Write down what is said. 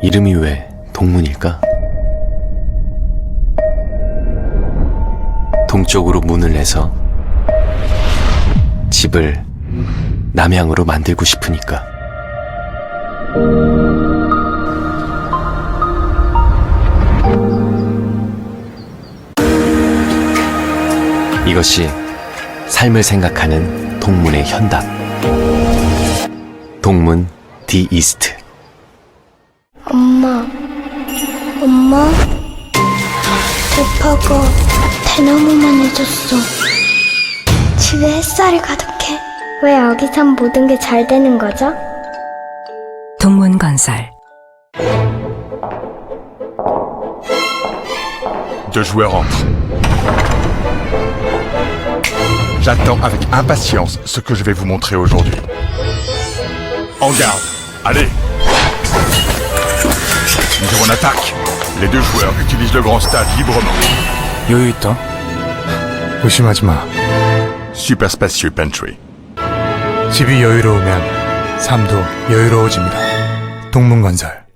이름이 왜 동문일까? 동쪽으로 문을 내서 집을 남향으로 만들고 싶으니까. 이것이 삶을 생각하는 동문의 현답. 동문 디 이스트. 엄마, 엄마, 대파가 대나무만 해졌어. 집에 햇살이 가득해. 왜 여기선 모든 게 잘 되는 거죠? 동문건설 Deux joueurs entrent. J'attends avec impatience ce que je vais vous montrer aujourd'hui. En garde Allez attaque Les deux joueurs utilisent le grand stade librement. 여유 있다. 의심하지 마. Super spacieux pantry. 집이 여유로우면 삶도 여유로워집니다. 동문건설.